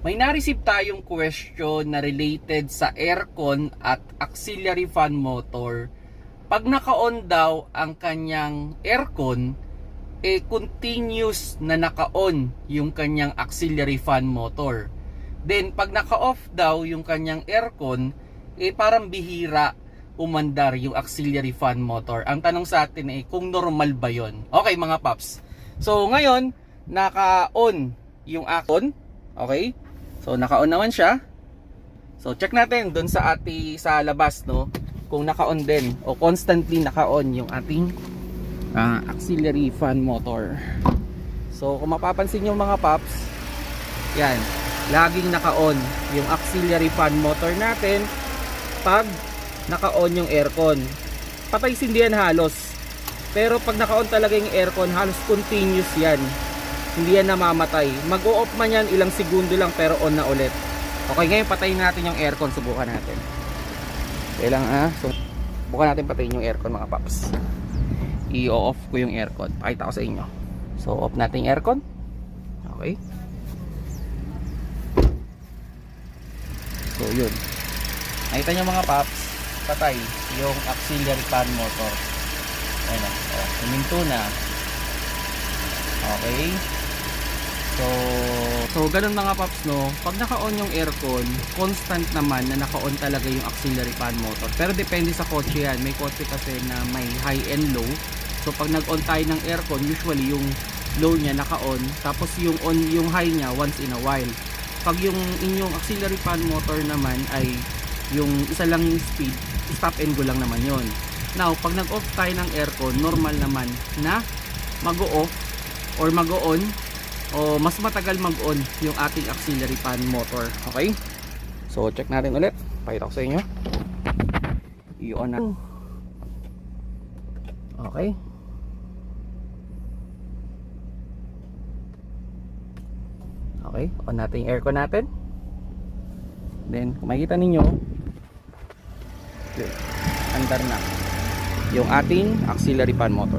May na-receive tayong question na related sa aircon at auxiliary fan motor. Pag naka-on daw ang kanyang aircon, eh continuous na naka-on yung kanyang auxiliary fan motor. Then pag naka-off daw yung kanyang aircon, eh parang bihira umandar yung auxiliary fan motor. Ang tanong sa atin eh kung normal ba 'yon. Okay mga paps. So ngayon, naka-on yung aircon. Okay? So naka-on naman siya. So check natin doon sa ati sa labas no kung naka-on din o constantly naka-on yung ating ah, auxiliary fan motor. So kung mapapansin yung mga paps, yan, laging naka-on yung auxiliary fan motor natin pag naka-on yung aircon. Patay sindihan halos. Pero pag naka-on talaga yung aircon, halos continuous yan. Hindi yan namamatay. Mag-o-off man yan ilang segundo lang pero on na ulit. Okay, ngayon patayin natin yung aircon. Subukan natin. Kailang ah. So, subukan natin patayin yung aircon mga paps. I-off ko yung aircon. Pakita ko sa inyo. So, off natin yung aircon. Okay. So, yun. Nakita nyo mga paps, patay yung auxiliary fan motor. Ayun na. Oh, huminto na. Okay. So, so ganun mga paps no. Pag naka-on yung aircon, constant naman na naka-on talaga yung auxiliary fan motor. Pero depende sa kotse yan. May kotse kasi na may high and low. So pag nag-on tayo ng aircon, usually yung low niya naka-on, tapos yung on yung high niya once in a while. Pag yung inyong auxiliary fan motor naman ay yung isa lang yung speed, stop and go lang naman yon. Now, pag nag-off tayo ng aircon, normal naman na mag-off or mag-on o mas matagal mag-on yung ating auxiliary fan motor. Okay? So, check natin ulit. Pakita ko sa inyo. I-on na. Okay. Okay, on natin yung aircon natin. Then, kung makikita ninyo, andar na yung ating auxiliary fan motor.